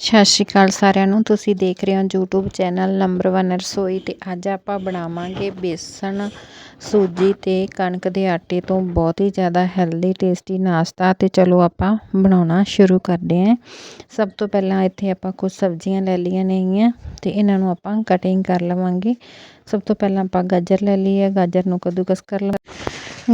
ਸਤਿ ਸ਼੍ਰੀ ਅਕਾਲ ਸਾਰਿਆਂ ਨੂੰ। ਤੁਸੀਂ ਦੇਖ ਰਹੇ ਹੋ YouTube ਚੈਨਲ ਨੰਬਰ 1 ਰਸੋਈ ਤੇ ਅੱਜ ਆਪਾਂ ਬਣਾਵਾਂਗੇ ਬੇਸਣ, ਸੂਜੀ ਤੇ ਕਣਕ ਦੇ ਆਟੇ ਤੋਂ ਬਹੁਤ ਹੀ ਜ਼ਿਆਦਾ ਹੈਲਦੀ ਟੇਸਟੀ ਨਾਸ਼ਤਾ ਤੇ ਚਲੋ ਆਪਾਂ ਬਣਾਉਣਾ ਸ਼ੁਰੂ ਕਰਦੇ ਹਾਂ। ਸਭ ਤੋਂ ਪਹਿਲਾਂ ਇੱਥੇ ਆਪਾਂ ਕੁਝ ਸਬਜ਼ੀਆਂ ਲੈ ਲਈਆਂ ਨੇਗੀਆਂ ਤੇ ਇਹਨਾਂ ਨੂੰ ਆਪਾਂ ਕਟਿੰਗ ਕਰ ਲਵਾਂਗੇ। ਸਭ ਤੋਂ ਪਹਿਲਾਂ ਆਪਾਂ ਗਾਜਰ ਲੈ ਲਈ ਹੈ, ਗਾਜਰ ਨੂੰ ਕੱਦੂਕਸ ਕਰ ਲ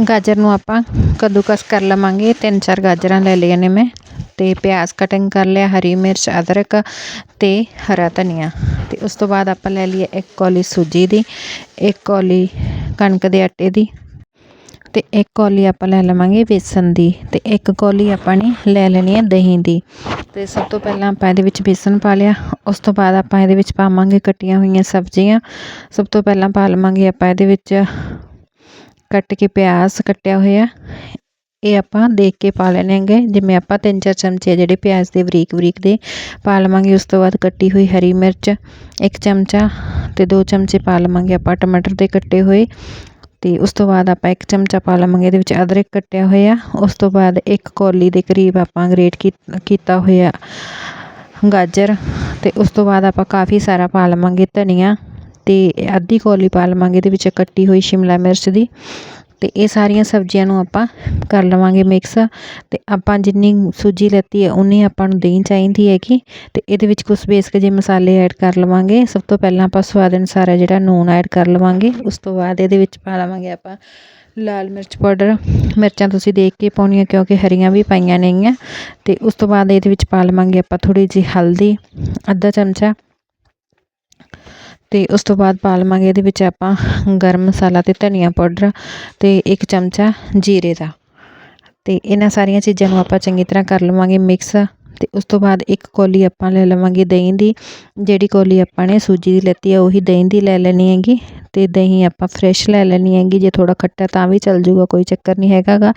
ਗਾਜਰ ਨੂੰ ਆਪਾਂ ਕੱਦੂਕਸ ਕਰ ਲਵਾਂਗੇ, ਤਿੰਨ ਚਾਰ ਗਾਜਰਾਂ ਲੈ ਲਈਆਂ ਨੇ ਮੈਂ। ਅਤੇ ਪਿਆਜ਼ ਕਟਿੰਗ ਕਰ ਲਿਆ, ਹਰੀ ਮਿਰਚ, ਅਦਰਕ ਅਤੇ ਹਰਾ ਧਨੀਆ। ਅਤੇ ਉਸ ਤੋਂ ਬਾਅਦ ਆਪਾਂ ਲੈ ਲਈਏ ਇੱਕ ਕੌਲੀ ਸੂਜੀ ਦੀ, ਇੱਕ ਕੌਲੀ ਕਣਕ ਦੇ ਆਟੇ ਦੀ ਅਤੇ ਇੱਕ ਕੌਲੀ ਆਪਾਂ ਲੈ ਲਵਾਂਗੇ ਬੇਸਨ ਦੀ ਅਤੇ ਇੱਕ ਕੌਲੀ ਆਪਾਂ ਨੇ ਲੈ ਲੈਣੀ ਹੈ ਦਹੀਂ ਦੀ। ਅਤੇ ਸਭ ਤੋਂ ਪਹਿਲਾਂ ਆਪਾਂ ਇਹਦੇ ਵਿੱਚ ਬੇਸਨ ਪਾ ਲਿਆ, ਉਸ ਤੋਂ ਬਾਅਦ ਆਪਾਂ ਇਹਦੇ ਵਿੱਚ ਪਾਵਾਂਗੇ ਕੱਟੀਆਂ ਹੋਈਆਂ ਸਬਜ਼ੀਆਂ। ਸਭ ਤੋਂ ਪਹਿਲਾਂ ਪਾ ਲਵਾਂਗੇ ਆਪਾਂ ਇਹਦੇ ਵਿੱਚ ਕੱਟ ਕੇ ਪਿਆਜ਼ ਕੱਟਿਆ ਹੋਇਆ ਇਹ ਆਪਾਂ ਦੇਖ ਕੇ ਪਾ ਲੈਣੇ ਹੈਗੇ। ਜਿਵੇਂ ਆਪਾਂ ਤਿੰਨ ਚਾਰ ਚਮਚੇ ਜਿਹੜੇ ਪਿਆਜ਼ ਦੇ ਬਰੀਕ ਬਰੀਕ ਦੇ ਪਾ ਲਵਾਂਗੇ। ਉਸ ਤੋਂ ਬਾਅਦ ਕੱਟੀ ਹੋਈ ਹਰੀ ਮਿਰਚ ਇੱਕ ਚਮਚਾ ਤੇ ਦੋ ਚਮਚੇ ਪਾ ਲਵਾਂਗੇ ਆਪਾਂ ਟਮਾਟਰ ਦੇ ਕੱਟੇ ਹੋਏ। ਤੇ ਉਸ ਤੋਂ ਬਾਅਦ ਆਪਾਂ ਇੱਕ ਚਮਚਾ ਪਾ ਲਵਾਂਗੇ ਇਹਦੇ ਵਿੱਚ ਅਦਰਕ ਕੱਟਿਆ ਹੋਇਆ। ਉਸ ਤੋਂ ਬਾਅਦ ਇੱਕ ਕੌਲੀ ਦੇ ਕਰੀਬ ਆਪਾਂ ਗ੍ਰੇਟ ਕੀਤਾ ਹੋਇਆ ਗਾਜਰ। ਤੇ ਉਸ ਤੋਂ ਬਾਅਦ ਆਪਾਂ ਕਾਫੀ ਸਾਰਾ ਪਾ ਲਵਾਂਗੇ ਧਨੀਆ। ਤੇ ਅੱਧੀ ਕੌਲੀ ਪਾ ਲਵਾਂਗੇ ਇਹਦੇ ਵਿੱਚ ਕੱਟੀ ਹੋਈ ਸ਼ਿਮਲਾ ਮਿਰਚ ਦੀ। ਅਤੇ ਇਹ ਸਾਰੀਆਂ ਸਬਜ਼ੀਆਂ ਨੂੰ ਆਪਾਂ ਕਰ ਲਵਾਂਗੇ ਮਿਕਸ ਅਤੇ ਆਪਾਂ ਜਿੰਨੀ ਸੂਜੀ ਲੈਤੀ ਹੈ ਉਨੀ ਆਪਾਂ ਨੂੰ ਦਹੀਂ ਚਾਹੀਦੀ ਹੈਗੀ। ਅਤੇ ਇਹਦੇ ਵਿੱਚ ਕੁਝ ਬੇਸਿਕ ਜਿਹੇ ਮਸਾਲੇ ਐਡ ਕਰ ਲਵਾਂਗੇ। ਸਭ ਤੋਂ ਪਹਿਲਾਂ ਆਪਾਂ ਸਵਾਦ ਅਨੁਸਾਰ ਹੈ ਜਿਹੜਾ ਨੂਨ ਐਡ ਕਰ ਲਵਾਂਗੇ। ਉਸ ਤੋਂ ਬਾਅਦ ਇਹਦੇ ਵਿੱਚ ਪਾ ਲਵਾਂਗੇ ਆਪਾਂ ਲਾਲ ਮਿਰਚ ਪਾਊਡਰ। ਮਿਰਚਾਂ ਤੁਸੀਂ ਦੇਖ ਕੇ ਪਾਉਣੀਆਂ ਕਿਉਂਕਿ ਹਰੀਆਂ ਵੀ ਪਾਈਆਂ ਨੇਗੀਆਂ। ਅਤੇ ਉਸ ਤੋਂ ਬਾਅਦ ਇਹਦੇ ਵਿੱਚ ਪਾ ਲਵਾਂਗੇ ਆਪਾਂ ਥੋੜ੍ਹੀ ਜਿਹੀ ਹਲਦੀ, ਅੱਧਾ ਚਮਚਾ। ਅਤੇ ਉਸ ਤੋਂ ਬਾਅਦ ਪਾ ਲਵਾਂਗੇ ਇਹਦੇ ਵਿੱਚ ਆਪਾਂ ਗਰਮ ਮਸਾਲਾ ਅਤੇ ਧਨੀਆ ਪਾਊਡਰ ਅਤੇ ਇੱਕ ਚਮਚਾ ਜੀਰੇ ਦਾ। ਅਤੇ ਇਹਨਾਂ ਸਾਰੀਆਂ ਚੀਜ਼ਾਂ ਨੂੰ ਆਪਾਂ ਚੰਗੀ ਤਰ੍ਹਾਂ ਕਰ ਲਵਾਂਗੇ ਮਿਕਸ। ਅਤੇ ਉਸ ਤੋਂ ਬਾਅਦ ਇੱਕ ਕੌਲੀ ਆਪਾਂ ਲੈ ਲਵਾਂਗੇ ਦਹੀਂ ਦੀ। ਜਿਹੜੀ ਕੌਲੀ ਆਪਾਂ ਨੇ ਸੂਜੀ ਦੀ ਲੈਤੀ ਹੈ ਉਹੀ ਦਹੀਂ ਦੀ ਲੈ ਲੈਣੀ ਹੈਗੀ। ਅਤੇ ਦਹੀਂ ਆਪਾਂ ਫਰੈਸ਼ ਲੈ ਲੈਣੀ ਹੈਗੀ। ਜੇ ਥੋੜ੍ਹਾ ਖੱਟਾ ਤਾਂ ਵੀ ਚੱਲ ਜੂਗਾ ਕੋਈ ਚੱਕਰ ਨਹੀਂ ਹੈਗਾਗਾ।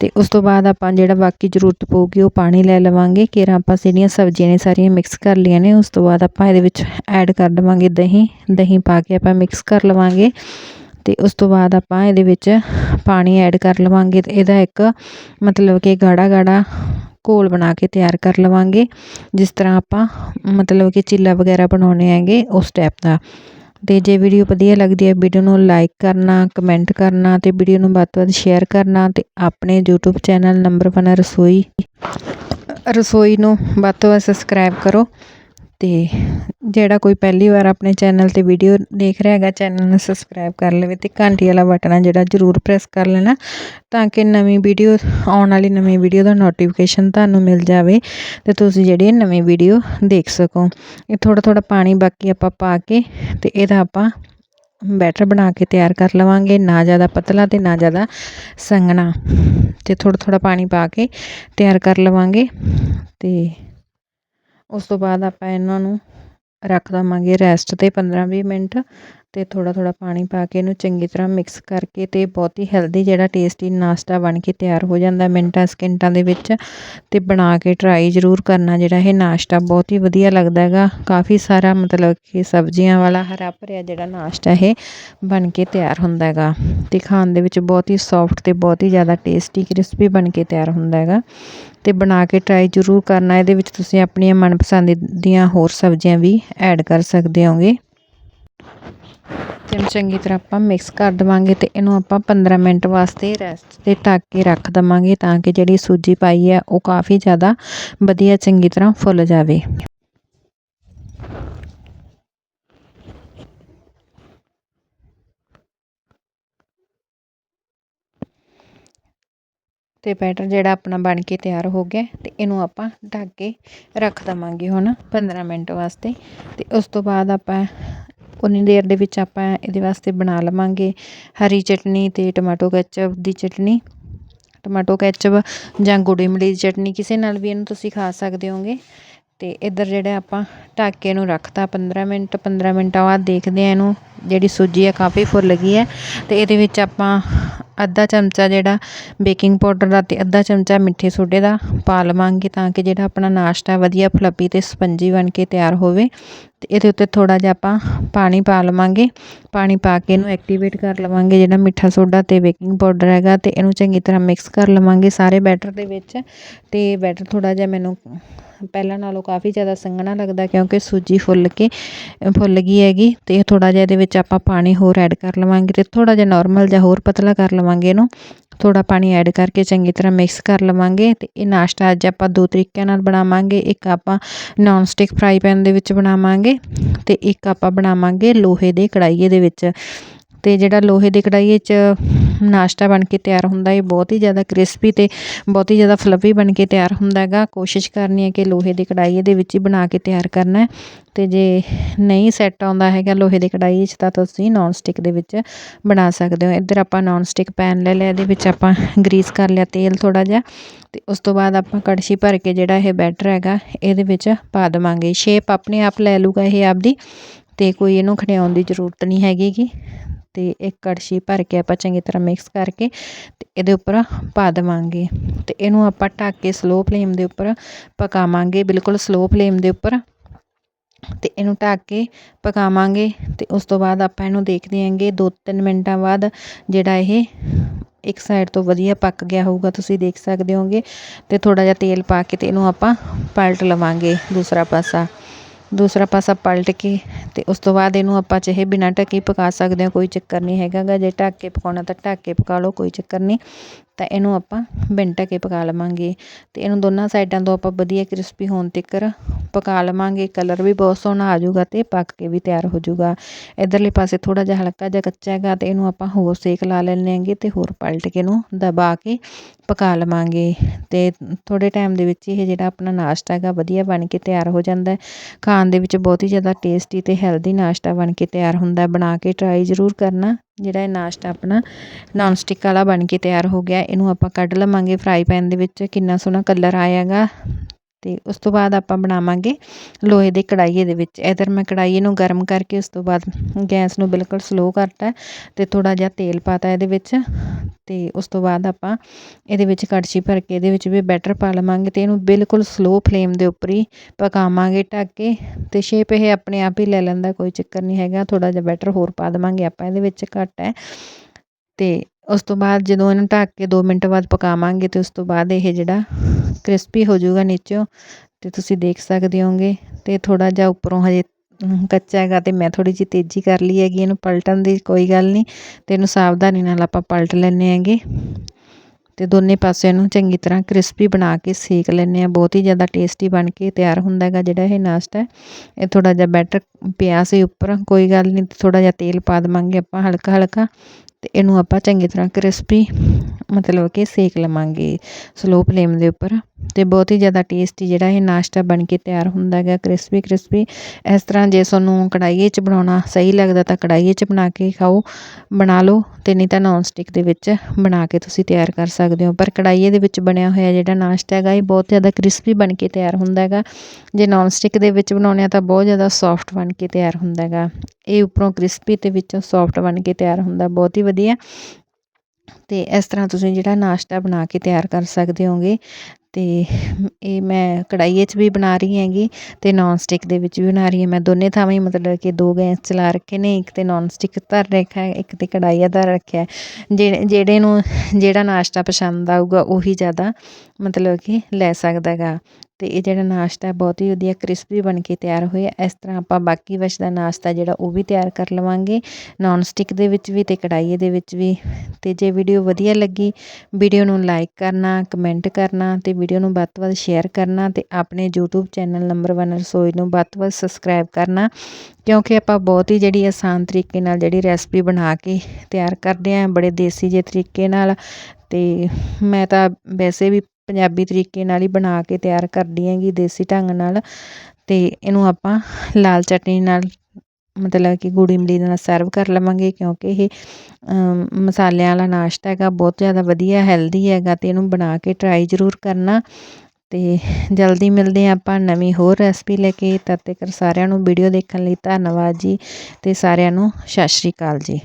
ਤੇ ਉਸ ਤੋਂ ਬਾਅਦ ਆਪਾਂ ਜਿਹੜਾ ਬਾਕੀ ਜ਼ਰੂਰਤ ਪਊਗੀ ਉਹ ਪਾਣੀ ਲੈ ਲਵਾਂਗੇ। ਕਿਰਾਂ ਆਪਾਂ ਜਿਹੜੀਆਂ ਸਬਜ਼ੀਆਂ ਨੇ ਸਾਰੀਆਂ ਮਿਕਸ ਕਰ ਲਈਆਂ ਨੇ, ਉਸ ਤੋਂ ਬਾਅਦ ਆਪਾਂ ਇਹਦੇ ਵਿੱਚ ਐਡ ਕਰ ਦੇਵਾਂਗੇ ਦਹੀਂ। ਦਹੀਂ ਪਾ ਕੇ ਆਪਾਂ ਮਿਕਸ ਕਰ ਲਵਾਂਗੇ ਤੇ ਉਸ ਤੋਂ ਬਾਅਦ ਆਪਾਂ ਇਹਦੇ ਵਿੱਚ ਪਾਣੀ ਐਡ ਕਰ ਲਵਾਂਗੇ ਤੇ ਇਹਦਾ ਇੱਕ ਮਤਲਬ ਕਿ ਗਾੜਾ ਗਾੜਾ ਘੋਲ ਬਣਾ ਕੇ ਤਿਆਰ ਕਰ ਲਵਾਂਗੇ। ਜਿਸ ਤਰ੍ਹਾਂ ਆਪਾਂ ਮਤਲਬ ਕਿ ਚਿੱਲਾ ਵਗੈਰਾ ਬਣਾਉਣੇ ਹੈਗੇ ਉਸ ਟਾਈਪ ਦਾ। ਅਤੇ ਜੇ ਵੀਡੀਓ ਵਧੀਆ ਲੱਗਦੀ ਹੈ, ਵੀਡੀਓ ਨੂੰ ਲਾਈਕ ਕਰਨਾ ਕਮੈਂਟ ਕਰਨਾ ਅਤੇ ਵੀਡੀਓ ਨੂੰ ਵੱਧ ਤੋਂ ਵੱਧ ਸ਼ੇਅਰ ਕਰਨਾ ਅਤੇ ਆਪਣੇ YouTube ਚੈਨਲ ਨੰਬਰ 1 ਰਸੋਈ ਰਸੋਈ ਨੂੰ ਵੱਧ ਤੋਂ ਵੱਧ ਸਬਸਕ੍ਰਾਈਬ ਕਰੋ। ਅਤੇ ਜਿਹੜਾ ਕੋਈ ਪਹਿਲੀ ਵਾਰ ਆਪਣੇ ਚੈਨਲ ਤੇ ਵੀਡੀਓ ਦੇਖ ਰਿਹਾ ਹੈਗਾ ਚੈਨਲ ਨੂੰ ਸਬਸਕ੍ਰਾਈਬ ਕਰ ਲਵੇ ਅਤੇ ਘੰਟੀ ਵਾਲਾ ਬਟਨ ਆ ਜਿਹੜਾ, ਜ਼ਰੂਰ ਪ੍ਰੈਸ ਕਰ ਲੈਣਾ ਤਾਂ ਕਿ ਨਵੀਂ ਵੀਡੀਓ ਆਉਣ ਵਾਲੀ ਨਵੀਂ ਵੀਡੀਓ ਦਾ ਨੋਟੀਫਿਕੇਸ਼ਨ ਤੁਹਾਨੂੰ ਮਿਲ ਜਾਵੇ ਅਤੇ ਤੁਸੀਂ ਜਿਹੜੀ ਨਵੀਂ ਵੀਡੀਓ ਦੇਖ ਸਕੋ। ਇਹ ਥੋੜ੍ਹਾ ਥੋੜ੍ਹਾ ਪਾਣੀ ਬਾਕੀ ਆਪਾਂ ਪਾ ਕੇ ਅਤੇ ਇਹਦਾ ਆਪਾਂ ਬੈਟਰ ਬਣਾ ਕੇ ਤਿਆਰ ਕਰ ਲਵਾਂਗੇ, ਨਾ ਜ਼ਿਆਦਾ ਪਤਲਾ ਤੇ ਨਾ ਜ਼ਿਆਦਾ ਸੰਘਣਾ। ਤੇ ਥੋੜ੍ਹਾ ਥੋੜ੍ਹਾ ਪਾਣੀ ਪਾ ਕੇ ਤਿਆਰ ਕਰ ਲਵਾਂਗੇ ਤੇ ਉਸ ਤੋਂ ਬਾਅਦ ਆਪਾਂ ਇਹਨਾਂ ਨੂੰ ਰੱਖ ਦੇਵਾਂਗੇ ਰੈਸਟ 'ਤੇ 15-20 ਮਿੰਟ। ਅਤੇ ਥੋੜ੍ਹਾ ਥੋੜ੍ਹਾ ਪਾਣੀ ਪਾ ਕੇ ਇਹਨੂੰ ਚੰਗੀ ਤਰ੍ਹਾਂ ਮਿਕਸ ਕਰਕੇ ਅਤੇ ਬਹੁਤ ਹੀ ਹੈਲਦੀ ਜਿਹੜਾ ਟੇਸਟੀ ਨਾਸ਼ਤਾ ਬਣ ਕੇ ਤਿਆਰ ਹੋ ਜਾਂਦਾ ਮਿੰਟਾਂ, ਸਕਿੰਟਾਂ ਦੇ ਵਿੱਚ ਅਤੇ ਬਣਾ ਕੇ ਟਰਾਈ ਜ਼ਰੂਰ ਕਰਨਾ ਜਿਹੜਾ ਇਹ ਨਾਸ਼ਤਾ ਬਹੁਤ ਹੀ ਵਧੀਆ ਲੱਗਦਾ ਹੈਗਾ। ਕਾਫੀ ਸਾਰਾ ਮਤਲਬ ਕਿ ਸਬਜ਼ੀਆਂ ਵਾਲਾ ਹਰਾ ਭਰਿਆ ਜਿਹੜਾ ਨਾਸ਼ਤਾ ਇਹ ਬਣ ਕੇ ਤਿਆਰ ਹੁੰਦਾ ਹੈਗਾ ਅਤੇ ਖਾਣ ਦੇ ਵਿੱਚ ਬਹੁਤ ਹੀ ਸੋਫਟ ਅਤੇ ਬਹੁਤ ਹੀ ਜ਼ਿਆਦਾ ਟੇਸਟੀ ਕ੍ਰਿਸਪੀ ਬਣ ਕੇ ਤਿਆਰ ਹੁੰਦਾ ਹੈਗਾ ਅਤੇ ਬਣਾ ਕੇ ਟਰਾਈ ਜ਼ਰੂਰ ਕਰਨਾ। ਇਹਦੇ ਵਿੱਚ ਤੁਸੀਂ ਆਪਣੀਆਂ ਮਨਪਸੰਦ ਦੀਆਂ ਹੋਰ ਸਬਜ਼ੀਆਂ ਵੀ ਐਡ ਕਰ ਸਕਦੇ ਹੋਗੇ। ਤੇ ਚੰਗੀ ਤਰ੍ਹਾਂ ਆਪਾਂ ਮਿਕਸ ਕਰ ਦਵਾਂਗੇ ਤੇ ਇਹਨੂੰ ਆਪਾਂ 15 ਮਿੰਟ ਵਾਸਤੇ ਰੈਸਟ ਤੇ ਢੱਕ ਕੇ ਰੱਖ ਦਵਾਂਗੇ ਤਾਂ ਕਿ ਜਿਹੜੀ ਸੂਜੀ ਪਾਈ ਹੈ ਉਹ ਕਾਫੀ ਜ਼ਿਆਦਾ ਵਧੀਆ ਚੰਗੀ ਤਰ੍ਹਾਂ ਫੁੱਲ ਜਾਵੇ। ਤੇ ਬੈਟਰ ਜਿਹੜਾ ਆਪਣਾ ਬਣ ਕੇ ਤਿਆਰ ਹੋ ਗਿਆ ਤੇ ਇਹਨੂੰ ਆਪਾਂ ਢੱਕ ਕੇ ਰੱਖ ਦਵਾਂਗੇ ਹੁਣ 15 ਮਿੰਟ ਵਾਸਤੇ ਤੇ ਉਸ ਤੋਂ ਬਾਅਦ ਆਪਾਂ ਉਨੀ ਦੇਰ ਦੇ ਵਿੱਚ ਆਪਾਂ ਇਹਦੇ ਵਾਸਤੇ ਬਣਾ ਲਵਾਂਗੇ ਹਰੀ ਚਟਨੀ ਅਤੇ ਟਮਾਟੋ ਕੈਚਪ ਦੀ ਚਟਨੀ। ਟਮਾਟੋ ਕੈਚਪ ਜਾਂ ਗੁੜ ਇਮਲੀ ਦੀ ਚਟਨੀ, ਕਿਸੇ ਨਾਲ ਵੀ ਇਹਨੂੰ ਤੁਸੀਂ ਖਾ ਸਕਦੇ ਹੋਗੇ ਅਤੇ ਇੱਧਰ ਜਿਹੜਾ ਆਪਾਂ ਢੱਕੇ ਨੂੰ ਰੱਖਤਾ 15 ਮਿੰਟ 15 ਮਿੰਟਾਂ ਬਾਅਦ ਦੇਖਦੇ ਹਾਂ ਇਹਨੂੰ, ਜਿਹੜੀ ਸੂਜੀ ਆ ਕਾਫੀ ਫੁੱਲ ਗਈ ਹੈ। ਅਤੇ ਇਹਦੇ ਵਿੱਚ ਆਪਾਂ ਅੱਧਾ ਚਮਚਾ ਜਿਹੜਾ ਬੇਕਿੰਗ ਪਾਊਡਰ ਦਾ ਅਤੇ ਅੱਧਾ ਚਮਚਾ ਮਿੱਠੇ ਸੋਡੇ ਦਾ ਪਾ ਲਵਾਂਗੇ ਤਾਂ ਕਿ ਜਿਹੜਾ ਆਪਣਾ ਨਾਸ਼ਤਾ ਵਧੀਆ ਫਲੱਪੀ ਅਤੇ ਸਪੰਜੀ ਬਣ ਕੇ ਤਿਆਰ ਹੋਵੇ। ਅਤੇ ਇਹਦੇ ਉੱਤੇ ਥੋੜ੍ਹਾ ਜਿਹਾ ਆਪਾਂ ਪਾਣੀ ਪਾ ਲਵਾਂਗੇ। ਪਾਣੀ ਪਾ ਕੇ ਇਹਨੂੰ ਐਕਟੀਵੇਟ ਕਰ ਲਵਾਂਗੇ ਜਿਹੜਾ ਮਿੱਠਾ ਸੋਡਾ ਅਤੇ ਬੇਕਿੰਗ ਪਾਊਡਰ ਹੈਗਾ ਅਤੇ ਇਹਨੂੰ ਚੰਗੀ ਤਰ੍ਹਾਂ ਮਿਕਸ ਕਰ ਲਵਾਂਗੇ ਸਾਰੇ ਬੈਟਰ ਦੇ ਵਿੱਚ। ਅਤੇ ਬੈਟਰ ਥੋੜ੍ਹਾ ਜਿਹਾ ਮੈਨੂੰ ਪਹਿਲਾਂ ਨਾਲੋਂ ਕਾਫੀ ਜ਼ਿਆਦਾ ਸੰਘਣਾ ਲੱਗਦਾ ਕਿਉਂਕਿ ਸੂਜੀ ਫੁੱਲ ਕੇ ਫੁੱਲ ਗਈ ਹੈਗੀ ਤੇ ਥੋੜ੍ਹਾ ਜਿਹਾ ਇਹਦੇ ਵਿੱਚ ਆਪਾਂ ਪਾਣੀ ਹੋਰ ਐਡ ਕਰ ਲਵਾਂਗੇ ਅਤੇ ਥੋੜ੍ਹਾ ਜਿਹਾ ਨੋਰਮਲ ਜਿਹਾ ਹੋਰ ਪਤਲਾ ਕਰ ਲਵਾਂਗੇ ਇਹਨੂੰ। ਥੋੜ੍ਹਾ ਪਾਣੀ ਐਡ ਕਰਕੇ ਚੰਗੀ ਤਰ੍ਹਾਂ ਮਿਕਸ ਕਰ ਲਵਾਂਗੇ ਅਤੇ ਇਹ ਨਾਸ਼ਤਾ ਅੱਜ ਆਪਾਂ ਦੋ ਤਰੀਕਿਆਂ ਨਾਲ ਬਣਾਵਾਂਗੇ। ਇੱਕ ਆਪਾਂ ਨਾਨ ਸਟਿਕ ਫਰਾਈ ਪੈਨ ਦੇ ਵਿੱਚ ਬਣਾਵਾਂਗੇ ਅਤੇ ਇੱਕ ਆਪਾਂ ਬਣਾਵਾਂਗੇ ਲੋਹੇ ਦੇ ਕੜਾਈਏ ਦੇ ਵਿੱਚ। ਅਤੇ ਜਿਹੜਾ ਲੋਹੇ ਦੀ ਕੜਾਹੀ 'ਚ ਨਾਸ਼ਤਾ ਬਣ ਕੇ ਤਿਆਰ ਹੁੰਦਾ, ਇਹ ਬਹੁਤ ਹੀ ਜ਼ਿਆਦਾ ਕ੍ਰਿਸਪੀ ਅਤੇ ਬਹੁਤ ਹੀ ਜ਼ਿਆਦਾ ਫਲਫੀ ਬਣ ਕੇ ਤਿਆਰ ਹੁੰਦਾ ਹੈਗਾ। ਕੋਸ਼ਿਸ਼ ਕਰਨੀ ਹੈ ਕਿ ਲੋਹੇ ਦੀ ਕੜਾਹੀ ਦੇ ਵਿੱਚ ਹੀ ਬਣਾ ਕੇ ਤਿਆਰ ਕਰਨਾ ਅਤੇ ਜੇ ਨਹੀਂ ਸੈੱਟ ਆਉਂਦਾ ਹੈਗਾ ਲੋਹੇ ਦੀ ਕੜਾਹੀ 'ਚ ਤਾਂ ਤੁਸੀਂ ਨਾਨ ਸਟਿਕ ਦੇ ਵਿੱਚ ਬਣਾ ਸਕਦੇ ਹੋ। ਇੱਧਰ ਆਪਾਂ ਨਾਨ ਸਟਿਕ ਪੈਨ ਲੈ ਲਿਆ, ਇਹਦੇ ਵਿੱਚ ਆਪਾਂ ਗਰੀਸ ਕਰ ਲਿਆ ਤੇਲ ਥੋੜ੍ਹਾ ਜਿਹਾ। ਅਤੇ ਉਸ ਤੋਂ ਬਾਅਦ ਆਪਾਂ ਕੜਛੀ ਭਰ ਕੇ ਜਿਹੜਾ ਇਹ ਬੈਟਰ ਹੈਗਾ, ਇਹਦੇ ਵਿੱਚ ਪਾ ਦੇਵਾਂਗੇ। ਸ਼ੇਪ ਆਪਣੇ ਆਪ ਲੈ ਲੂਗਾ ਇਹ ਆਪਦੀ ਅਤੇ ਕੋਈ ਇਹਨੂੰ ਖੜਿਆਉਣ ਦੀ ਜ਼ਰੂਰਤ ਨਹੀਂ ਹੈਗੀ ਗੀ। ਤੇ ਇੱਕ ਕੜਛੀ ਭਰ ਕੇ ਆਪਾਂ ਚੰਗੀ ਤਰ੍ਹਾਂ ਮਿਕਸ ਕਰਕੇ ਤੇ ਇਹਦੇ ਉੱਪਰ ਪਾ ਦੇਵਾਂਗੇ। ਤੇ ਇਹਨੂੰ ਆਪਾਂ ਢੱਕ ਕੇ ਸਲੋ ਫਲੇਮ ਦੇ ਉੱਪਰ ਪਕਾਵਾਂਗੇ, ਬਿਲਕੁਲ ਸਲੋ ਫਲੇਮ ਦੇ ਉੱਪਰ। ਤੇ ਇਹਨੂੰ ਢੱਕ ਕੇ ਪਕਾਵਾਂਗੇ ਤੇ ਉਸ ਤੋਂ ਬਾਅਦ ਆਪਾਂ ਇਹਨੂੰ ਦੇਖਦੇ ਆਂਗੇ 2-3 ਮਿੰਟਾਂ ਬਾਅਦ ਜਿਹੜਾ ਇਹ ਇੱਕ ਸਾਈਡ ਤੋਂ ਵਧੀਆ ਪੱਕ ਗਿਆ ਹੋਊਗਾ, ਤੁਸੀਂ ਦੇਖ ਸਕਦੇ ਹੋਗੇ। ਤੇ ਥੋੜਾ ਜਿਹਾ ਤੇਲ ਪਾ ਕੇ ਤੇ ਇਹਨੂੰ ਆਪਾਂ ਪਲਟ ਲਵਾਂਗੇ ਦੂਸਰਾ ਪਾਸਾ। ਦੂਸਰਾ ਪਾਸਾ ਪਲਟ ਕੇ ਅਤੇ ਉਸ ਤੋਂ ਬਾਅਦ ਇਹਨੂੰ ਆਪਾਂ ਚਾਹੇ ਬਿਨਾਂ ਢੱਕੇ ਪਕਾ ਸਕਦੇ ਹਾਂ, ਕੋਈ ਚੱਕਰ ਨਹੀਂ ਹੈਗਾ ਗਾ। ਜੇ ਢੱਕ ਕੇ ਪਕਾਉਣਾ ਤਾਂ ਢੱਕ ਕੇ ਪਕਾ ਲਓ, ਕੋਈ ਚੱਕਰ ਨਹੀਂ। ਤਾਂ ਇਹਨੂੰ ਆਪਾਂ ਬਿਨ ਢੱਕੇ ਪਕਾ ਲਵਾਂਗੇ ਅਤੇ ਇਹਨੂੰ ਦੋਨਾਂ ਸਾਈਡਾਂ ਤੋਂ ਆਪਾਂ ਵਧੀਆ ਕ੍ਰਿਸਪੀ ਹੋਣ ਤੱਕਰ ਪਕਾ ਲਵਾਂਗੇ। ਕਲਰ ਵੀ ਬਹੁਤ ਸੋਹਣਾ ਆ ਜਾਊਗਾ ਅਤੇ ਪੱਕ ਕੇ ਵੀ ਤਿਆਰ ਹੋ ਜਾਊਗਾ। ਇਧਰਲੇ ਪਾਸੇ ਥੋੜ੍ਹਾ ਜਿਹਾ ਹਲਕਾ ਜਿਹਾ ਕੱਚਾ ਹੈਗਾ ਅਤੇ ਇਹਨੂੰ ਆਪਾਂ ਹੋਰ ਸੇਕ ਲਾ ਲੈਂਦੇ ਆਂਗੇ ਅਤੇ ਹੋਰ ਪਲਟ ਕੇ ਇਹਨੂੰ ਦਬਾ ਕੇ ਪਕਾ ਲਵਾਂਗੇ। ਅਤੇ ਥੋੜ੍ਹੇ ਟਾਈਮ ਦੇ ਵਿੱਚ ਇਹ ਜਿਹੜਾ ਆਪਣਾ ਨਾਸ਼ਤਾ ਹੈਗਾ ਵਧੀਆ ਬਣ ਕੇ ਤਿਆਰ ਹੋ ਜਾਂਦਾ ਖਾਣ ਦੇ ਵਿੱਚ ਬਹੁਤ ਹੀ ਜ਼ਿਆਦਾ ਟੇਸਟੀ ਅਤੇ ਹੈਲਦੀ ਨਾਸ਼ਤਾ ਬਣ ਕੇ ਤਿਆਰ ਹੁੰਦਾ ਬਣਾ ਕੇ ਟਰਾਈ ਜ਼ਰੂਰ ਕਰਨਾ। ਜਿਹੜਾ ਇਹ ਨਾਸ਼ਤਾ ਆਪਣਾ ਨੋਨ ਸਟਿਕ ਵਾਲਾ ਬਣ ਕੇ ਤਿਆਰ ਹੋ ਗਿਆ, ਇਹਨੂੰ ਆਪਾਂ ਕੱਢ ਲਵਾਂਗੇ ਫਰਾਈ ਪੈਨ ਦੇ ਵਿੱਚ, ਕਿੰਨਾ ਸੋਹਣਾ ਕਲਰ ਆਇਆ ਆਇਆਗਾ। ਤੇ ਉਸ ਤੋਂ ਬਾਅਦ ਆਪਾਂ ਬਣਾਵਾਂਗੇ ਲੋਹੇ ਦੇ ਕੜਾਈਏ ਦੇ ਵਿੱਚ। ਇਧਰ ਮੈਂ ਕੜਾਈਏ ਨੂੰ ਗਰਮ ਕਰਕੇ ਉਸ ਤੋਂ ਬਾਅਦ ਗੈਸ ਨੂੰ ਬਿਲਕੁਲ ਸਲੋ ਕਰਤਾ ਤੇ ਥੋੜਾ ਜਿਹਾ ਤੇਲ ਪਾਤਾ ਇਹਦੇ ਵਿੱਚ। ਤੇ ਉਸ ਤੋਂ ਬਾਅਦ ਆਪਾਂ ਇਹਦੇ ਵਿੱਚ ਕੜਛੀ ਭਰ ਕੇ ਇਹਦੇ ਵਿੱਚ ਵੀ ਬੈਟਰ ਪਾ ਲਵਾਂਗੇ ਤੇ ਇਹਨੂੰ ਬਿਲਕੁਲ ਸਲੋ ਫਲੇਮ ਦੇ ਉੱਪਰ ਹੀ ਪਕਾਵਾਂਗੇ ਢੱਕ ਕੇ। ਤੇ ਸ਼ੇਪ ਇਹ ਆਪਣੇ ਆਪ ਹੀ ਲੈ ਲੈਂਦਾ ਕੋਈ ਚੱਕਰ ਨਹੀਂ ਹੈਗਾ। ਥੋੜਾ ਜਿਹਾ ਬੈਟਰ ਹੋਰ ਪਾ ਦੇਵਾਂਗੇ ਆਪਾਂ ਇਹਦੇ ਵਿੱਚ ਘੱਟ ਹੈ। ਤੇ ਉਸ ਤੋਂ ਬਾਅਦ ਜਦੋਂ ਇਹਨੂੰ ਢੱਕ ਕੇ ਦੋ ਮਿੰਟ ਬਾਅਦ ਪਕਾਵਾਂਗੇ ਤੇ ਉਸ ਤੋਂ ਬਾਅਦ ਇਹ ਜਿਹੜਾ ਕ੍ਰਿਸਪੀ ਹੋ ਜਾਊਗਾ ਨੀਚੋਂ ਅਤੇ ਤੁਸੀਂ ਦੇਖ ਸਕਦੇ ਹੋਗੇ ਅਤੇ ਥੋੜ੍ਹਾ ਜਿਹਾ ਉੱਪਰੋਂ ਹਜੇ ਕੱਚਾ ਹੈਗਾ ਅਤੇ ਮੈਂ ਥੋੜ੍ਹੀ ਜਿਹੀ ਤੇਜ਼ੀ ਕਰ ਲਈ ਹੈਗੀ, ਇਹਨੂੰ ਪਲਟਣ ਦੀ ਕੋਈ ਗੱਲ ਨਹੀਂ ਅਤੇ ਇਹਨੂੰ ਸਾਵਧਾਨੀ ਨਾਲ ਆਪਾਂ ਪਲਟ ਲੈਂਦੇ ਹੈਗੇ ਅਤੇ ਦੋਨੇ ਪਾਸੇ ਨੂੰ ਚੰਗੀ ਤਰ੍ਹਾਂ ਕ੍ਰਿਸਪੀ ਬਣਾ ਕੇ ਸੇਕ ਲੈਂਦੇ ਹਾਂ, ਬਹੁਤ ਹੀ ਜ਼ਿਆਦਾ ਟੇਸਟੀ ਬਣ ਕੇ ਤਿਆਰ ਹੁੰਦਾ ਹੈਗਾ ਜਿਹੜਾ ਇਹ ਨਾਸ਼ਤਾ ਹੈ, ਇਹ ਥੋੜ੍ਹਾ ਜਿਹਾ ਬੈਟਰ ਪਿਆ ਸੀ ਉੱਪਰ, ਕੋਈ ਗੱਲ ਨਹੀਂ ਥੋੜ੍ਹਾ ਜਿਹਾ ਤੇਲ ਪਾ ਦੇਵਾਂਗੇ ਆਪਾਂ ਹਲਕਾ ਹਲਕਾ ਅਤੇ ਇਹਨੂੰ ਆਪਾਂ ਚੰਗੀ ਤਰ੍ਹਾਂ ਕ੍ਰਿਸਪੀ ਮਤਲਬ ਕਿ ਸੇਕ ਲਵਾਂਗੇ ਸਲੋ ਫਲੇਮ ਦੇ ਉੱਪਰ ਅਤੇ ਬਹੁਤ ਹੀ ਜ਼ਿਆਦਾ ਟੇਸਟੀ ਜਿਹੜਾ ਇਹ ਨਾਸ਼ਤਾ ਬਣ ਕੇ ਤਿਆਰ ਹੁੰਦਾ ਹੈਗਾ ਕ੍ਰਿਸਪੀ ਕ੍ਰਿਸਪੀ ਇਸ ਤਰ੍ਹਾਂ ਜੇ ਤੁਹਾਨੂੰ ਕੜਾਈਏ 'ਚ ਬਣਾਉਣਾ ਸਹੀ ਲੱਗਦਾ ਤਾਂ ਕੜਾਈਏ 'ਚ ਬਣਾ ਕੇ ਖਾਓ, ਬਣਾ ਲਓ ਅਤੇ ਨਹੀਂ ਤਾਂ ਨੌਨ ਸਟਿਕ ਦੇ ਵਿੱਚ ਬਣਾ ਕੇ ਤੁਸੀਂ ਤਿਆਰ ਕਰ ਸਕਦੇ ਹੋ। ਪਰ ਕੜਾਈਏ ਦੇ ਵਿੱਚ ਬਣਿਆ ਹੋਇਆ ਜਿਹੜਾ ਨਾਸ਼ਤਾ ਹੈਗਾ, ਇਹ ਬਹੁਤ ਜ਼ਿਆਦਾ ਕ੍ਰਿਸਪੀ ਬਣ ਕੇ ਤਿਆਰ ਹੁੰਦਾ ਹੈਗਾ। ਜੇ ਨੌਨ ਸਟਿਕ ਦੇ ਵਿੱਚ ਬਣਾਉਂਦੇ ਆ ਤਾਂ ਬਹੁਤ ਜ਼ਿਆਦਾ ਸੌਫਟ ਬਣ ਕੇ ਤਿਆਰ ਹੁੰਦਾ ਹੈਗਾ। ਇਹ ਉੱਪਰੋਂ ਕ੍ਰਿਸਪੀ ਤੇ ਵਿੱਚੋਂ ਸੌਫਟ ਬਣ ਕੇ ਤਿਆਰ ਹੁੰਦਾ ਬਹੁਤ ਹੀ ਵਧੀਆ। ਤੇ ਇਸ ਤਰ੍ਹਾਂ ਤੁਸੀਂ ਜਿਹੜਾ ਨਾਸ਼ਤਾ ਬਣਾ ਕੇ ਤਿਆਰ ਕਰ ਸਕਦੇ ਹੋਗੇ। ਤੇ ਇਹ ਮੈਂ ਕੜਾਈਏ 'ਚ ਵੀ ਬਣਾ ਰਹੀ ਹੈਗੀ ਤੇ ਨੌਨ ਸਟਿਕ ਦੇ ਵਿੱਚ ਵੀ ਬਣਾ ਰਹੀ ਹਾਂ। ਮੈਂ ਦੋਨੇ ਥਾਵੇਂ ਹੀ ਮਤਲਬ ਕਿ ਦੋ ਗੈਸ ਚਲਾ ਰੱਖੇ ਨੇ ਇੱਕ ਤੇ ਨੌਨ ਸਟਿਕ ਧਰ ਰੱਖਿਆ ਹੈ, ਇੱਕ ਤੇ ਕੜਾਈਆ ਧਰ ਰੱਖਿਆ। ਹੈ। ਜਿਹੜੇ ਜਿਹੜੇ ਨੂੰ ਜਿਹੜਾ ਨਾਸ਼ਤਾ ਪਸੰਦ ਆਊਗਾ ਉਹੀ ਜ਼ਿਆਦਾ ਮਤਲਬ ਕਿ ਲੈ ਸਕਦਾ ਅਤੇ ਇਹ ਜਿਹੜਾ ਨਾਸ਼ਤਾ ਬਹੁਤ ਹੀ ਵਧੀਆ ਕ੍ਰਿਸਪੀ ਬਣ ਕੇ ਤਿਆਰ ਹੋਇਆ। ਇਸ ਤਰ੍ਹਾਂ ਆਪਾਂ ਬਾਕੀ ਬਚਦਾ ਨਾਸ਼ਤਾ ਜਿਹੜਾ ਉਹ ਵੀ ਤਿਆਰ ਕਰ ਲਵਾਂਗੇ। ਨੌਨ ਸਟਿਕ ਦੇ ਵਿੱਚ ਵੀ ਅਤੇ ਕੜਾਈਏ ਦੇ ਵਿੱਚ ਵੀ। ਅਤੇ ਜੇ ਵੀਡੀਓ ਵਧੀਆ ਲੱਗੀ, ਵੀਡੀਓ ਨੂੰ ਲਾਈਕ ਕਰਨਾ ਕਮੈਂਟ ਕਰਨਾ ਅਤੇ ਵੀਡੀਓ ਨੂੰ ਵੱਧ ਤੋਂ ਵੱਧ ਸ਼ੇਅਰ ਕਰਨਾ ਅਤੇ ਆਪਣੇ YouTube ਚੈਨਲ ਨੰਬਰ 1 ਰਸੋਈ ਨੂੰ ਵੱਧ ਤੋਂ ਵੱਧ ਸਬਸਕ੍ਰਾਈਬ ਕਰਨਾ। ਕਿਉਂਕਿ ਆਪਾਂ ਬਹੁਤ ਹੀ ਜਿਹੜੀ ਆਸਾਨ ਤਰੀਕੇ ਨਾਲ ਜਿਹੜੀ ਰੈਸਪੀ ਬਣਾ ਕੇ ਤਿਆਰ ਕਰਦੇ ਆਂ ਬੜੇ ਦੇਸੀ ਜੇ ਤਰੀਕੇ ਨਾਲ। ਅਤੇ ਮੈਂ ਤਾਂ ਵੈਸੇ ਵੀ ਪੰਜਾਬੀ ਤਰੀਕੇ ਨਾਲ ਹੀ ਬਣਾ ਕੇ ਤਿਆਰ ਕਰਦੀ ਹੈਗੀ ਦੇਸੀ ਢੰਗ ਨਾਲ ਅਤੇ ਇਹਨੂੰ ਆਪਾਂ ਲਾਲ ਚਟਨੀ ਨਾਲ ਮਤਲਬ ਕਿ ਗੂੜੀ ਇਮਲੀ ਦੇ ਨਾਲ ਸਰਵ ਕਰ ਲਵਾਂਗੇ ਕਿਉਂਕਿ ਇਹ ਮਸਾਲਿਆਂ ਵਾਲਾ ਨਾਸ਼ਤਾ ਹੈਗਾ, ਬਹੁਤ ਜ਼ਿਆਦਾ ਵਧੀਆ ਹੈਲਦੀ ਹੈਗਾ ਅਤੇ ਇਹਨੂੰ ਬਣਾ ਕੇ ਟਰਾਈ ਜ਼ਰੂਰ ਕਰਨਾ। ਅਤੇ ਜਲਦੀ ਮਿਲਦੇ ਹਾਂ ਆਪਾਂ ਨਵੀਂ ਹੋਰ ਰੈਸਪੀ ਲੈ ਕੇ। ਤਦ ਤੱਕ ਸਾਰਿਆਂ ਨੂੰ ਵੀਡੀਓ ਦੇਖਣ ਲਈ ਧੰਨਵਾਦ ਜੀ ਅਤੇ ਸਾਰਿਆਂ ਨੂੰ ਸਤਿ ਸ਼੍ਰੀ ਅਕਾਲ ਜੀ।